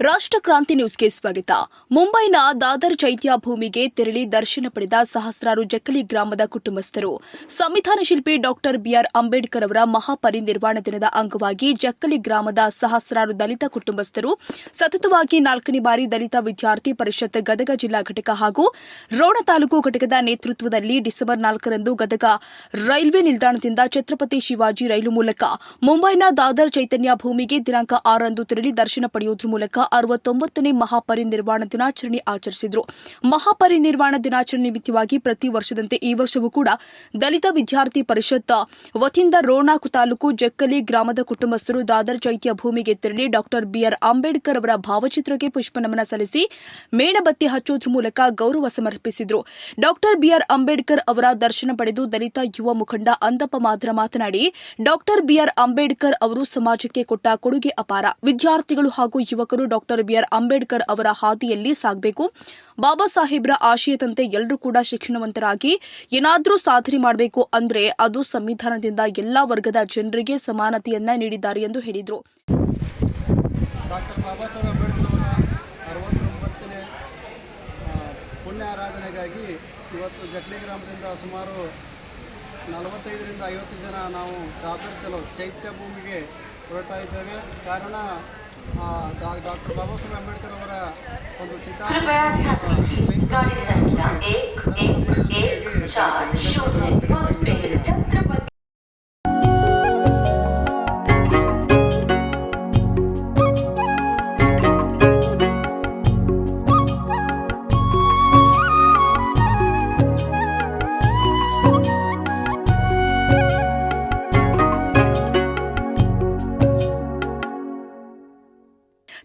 ರಾಷ್ಟ್ರ ಕ್ರಾಂತಿ ನ್ಯೂಸ್ಗೆ ಸ್ವಾಗತ. ಮುಂಬೈನ ದಾದರ್ ಚೈತ್ಯ ಭೂಮಿಗೆ ತೆರಳಿ ದರ್ಶನ ಪಡೆದ ಸಹಸ್ರಾರು ಜಕ್ಕಲಿ ಗ್ರಾಮದ ಕುಟುಂಬಸ್ಥರು. ಸಂವಿಧಾನ ಶಿಲ್ಪಿ ಡಾಕ್ಟರ್ ಬಿಆರ್ ಅಂಬೇಡ್ಕರ್ ಅವರ ಮಹಾಪರಿನಿರ್ವಾಣ ದಿನದ ಅಂಗವಾಗಿ ಜಕ್ಕಲಿ ಗ್ರಾಮದ ಸಹಸ್ರಾರು ದಲಿತ ಕುಟುಂಬಸ್ಥರು, ಸತತವಾಗಿ ನಾಲ್ಕನೇ ಬಾರಿ ದಲಿತ ವಿದ್ಯಾರ್ಥಿ ಪರಿಷತ್ ಗದಗ ಜಿಲ್ಲಾ ಘಟಕ ಹಾಗೂ ರೋಣ ತಾಲೂಕು ಘಟಕದ ನೇತೃತ್ವದಲ್ಲಿ ಡಿಸೆಂಬರ್ ನಾಲ್ಕರಂದು ಗದಗ ರೈಲ್ವೆ ನಿಲ್ದಾಣದಿಂದ ಛತ್ರಪತಿ ಶಿವಾಜಿ ರೈಲು ಮೂಲಕ ಮುಂಬೈನ ದಾದರ್ ಚೈತನ್ಯ ಭೂಮಿಗೆ ದಿನಾಂಕ ಆರಂದು ತೆರಳಿ ದರ್ಶನ ಪಡೆಯುವುದರ ಮೂಲಕ ಅರವತ್ತೊಂಬತ್ತನೇ ಮಹಾಪರಿನಿರ್ವಾಣ ದಿನಾಚರಣೆ ಆಚರಿಸಿದರು. ಮಹಾಪರಿನಿರ್ವಾಣ ದಿನಾಚರಣೆ ನಿಮಿತ್ತವಾಗಿ ಪ್ರತಿ ವರ್ಷದಂತೆ ಈ ವರ್ಷವೂ ಕೂಡ ದಲಿತ ವಿದ್ಯಾರ್ಥಿ ಪರಿಷತ್ ವತಿಯಿಂದ ರೋಣಾಕು ತಾಲೂಕು ಜಕ್ಕಲಿ ಗ್ರಾಮದ ಕುಟುಂಬಸ್ಥರು ದಾದರ್ ಚೈತ್ಯ ಭೂಮಿಗೆ ತೆರಳಿ ಡಾಕ್ಟರ್ ಬಿಆರ್. ಅಂಬೇಡ್ಕರ್ ಅವರ ಭಾವಚಿತ್ರಕ್ಕೆ ಪುಷ್ಪನಮನ ಸಲ್ಲಿಸಿ ಮೇಣಬತ್ತಿ ಹಚ್ಚುವುದರ ಮೂಲಕ ಗೌರವ ಸಮರ್ಪಿಸಿದರು. Doctor B R. ಅಂಬೇಡ್ಕರ್ ಅವರ ದರ್ಶನ ಪಡೆದು ದಲಿತ ಯುವ ಮುಖಂಡ ಅಂದಪ್ಪ ಮಾದ್ರ ಮಾತನಾಡಿ ಡಾಕ್ಟರ್ ಬಿಆರ್. ಅಂಬೇಡ್ಕರ್ ಅವರು ಸಮಾಜಕ್ಕೆ ಕೊಟ್ಟ ಕೊಡುಗೆ ಅಪಾರ. ವಿದ್ಯಾರ್ಥಿಗಳು ಹಾಗೂ ಯುವಕರು ಡಾಕ್ಟರ್ ಬಿಆರ್ ಅಂಬೇಡ್ಕರ್ ಅವರ ಹಾದಿಯಲ್ಲಿ ಸಾಗಬೇಕು. ಬಾಬಾ ಸಾಹೇಬ್ರ ಆಶಯದಂತೆ ಎಲ್ಲರೂ ಕೂಡ ಶಿಕ್ಷಣವಂತರಾಗಿ ಏನಾದರೂ ಸಾಧನೆ ಮಾಡಬೇಕು ಅಂದ್ರೆ ಅದು ಸಂವಿಧಾನದಿಂದ ಎಲ್ಲಾ ವರ್ಗದ ಜನರಿಗೆ ಸಮಾನತೆಯನ್ನ ನೀಡಿದ್ದಾರೆ ಎಂದು ಹೇಳಿದರು. ಆರಾಧನೆಗಾಗಿ ಇವತ್ತು ಜಟ್ಲಿ ಗ್ರಾಮದಿಂದ ಸುಮಾರು ನಲವತ್ತೈದರಿಂದ ಐವತ್ತು ಜನ ನಾವು ದಾದರ್ ಚಲೋ ಚೈತ್ಯ ಭೂಮಿಗೆ ಹೊರಟ ಇದ್ದೇವೆ ಕಾರಣ हाँ, डॉक्टर बाबा साहेब अंबेडकर चिता।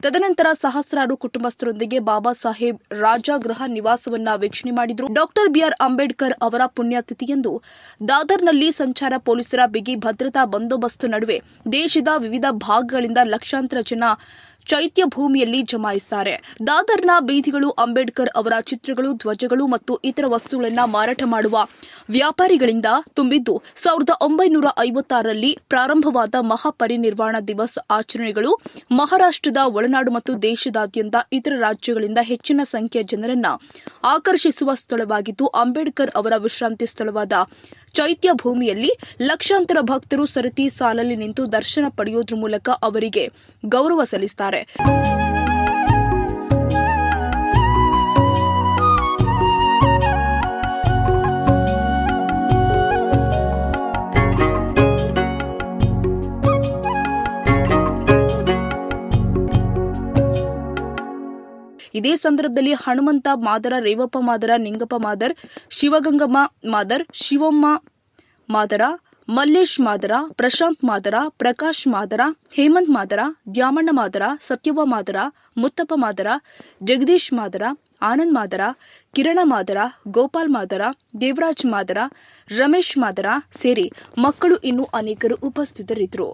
ತದನಂತರ ಸಹಸ್ರಾರು ಕುಟುಂಬಸ್ಥರೊಂದಿಗೆ ಬಾಬಾ ಸಾಹೇಬ್ ರಾಜಗೃಹ ನಿವಾಸವನ್ನ ವೀಕ್ಷಣೆ ಮಾಡಿದ್ರು. ಡಾಕ್ಟರ್ ಬಿಆರ್ ಅಂಬೇಡ್ಕರ್ ಅವರ ಪುಣ್ಯತಿಥಿಯಂದು ದಾದರ್ನಲ್ಲಿ ಸಂಚಾರ ಪೊಲೀಸರ ಬಿಗಿ ಭದ್ರತಾ ಬಂದೋಬಸ್ತ್ ನಡುವೆ ದೇಶದ ವಿವಿಧ ಭಾಗಗಳಿಂದ ಲಕ್ಷಾಂತರ ಜನ ಚೈತ್ಯ ಭೂಮಿಯಲ್ಲಿ ಜಮಾಯಿಸುತ್ತಾರೆ ದಾದರ್ನ ಬೀದಿಗಳು ಅಂಬೇಡ್ಕರ್ ಅವರ ಚಿತ್ರಗಳು, ಧ್ವಜಗಳು ಮತ್ತು ಇತರ ವಸ್ತುಗಳನ್ನು ಮಾರಾಟ ಮಾಡುವ ವ್ಯಾಪಾರಿಗಳಿಂದ ತುಂಬಿದ್ದು, ಸಾವಿರದ ಒಂಬೈನೂರ ಐವತ್ತಾರರಲ್ಲಿ ಪ್ರಾರಂಭವಾದ ಮಹಾಪರಿನಿರ್ವಾಣ ದಿವಸ್ ಆಚರಣೆಗಳು ಮಹಾರಾಷ್ಟ್ರದ, ಒಳನಾಡು ಮತ್ತು ದೇಶದಾದ್ಯಂತ ಇತರ ರಾಜ್ಯಗಳಿಂದ ಹೆಚ್ಚಿನ ಸಂಖ್ಯೆಯ ಜನರನ್ನ ಆಕರ್ಷಿಸುವ ಸ್ಥಳವಾಗಿದ್ದು, ಅಂಬೇಡ್ಕರ್ ಅವರ ವಿಶ್ರಾಂತಿ ಸ್ಥಳವಾದ ಚೈತ್ಯ ಭೂಮಿಯಲ್ಲಿ ಲಕ್ಷಾಂತರ ಭಕ್ತರು ಸರತಿ ಸಾಲಲ್ಲಿ ನಿಂತು ದರ್ಶನ ಪಡೆಯುವುದರ ಮೂಲಕ ಅವರಿಗೆ ಗೌರವ ಸಲ್ಲಿಸುತ್ತಾರೆ ಇದೇ ಸಂದರ್ಭದಲ್ಲಿ ಹನುಮಂತ ಮಾದರ ರೇವಪ್ಪ ಮಾದರ ನಿಂಗಪ್ಪ ಮಾದರ್ ಶಿವಗಂಗಮ್ಮ ಮಾದರ್ ಶಿವಮ್ಮ ಮಾದರ ಮಲ್ಲೇಶ್ ಮಾದರ, ಪ್ರಶಾಂತ್ ಮಾದರ, ಪ್ರಕಾಶ್ ಮಾದರ, ಹೇಮಂತ್ ಮಾದರ, ದ್ಯಾಮಣ್ಣ ಮಾದರ, ಸತ್ಯವ್ವ ಮಾದರ, ಮುತ್ತಪ್ಪ ಮಾದರ, ಜಗದೀಶ್ ಮಾದರ, ಆನಂದ್ ಮಾದರ, ಕಿರಣ ಮಾದರ, ಗೋಪಾಲ್ ಮಾದರ, ದೇವರಾಜ್ ಮಾದರ, ರಮೇಶ್ ಮಾದರ ಸೇರಿ ಮಕ್ಕಳು ಇನ್ನೂ ಅನೇಕರು ಉಪಸ್ಥಿತರಿದ್ದರು.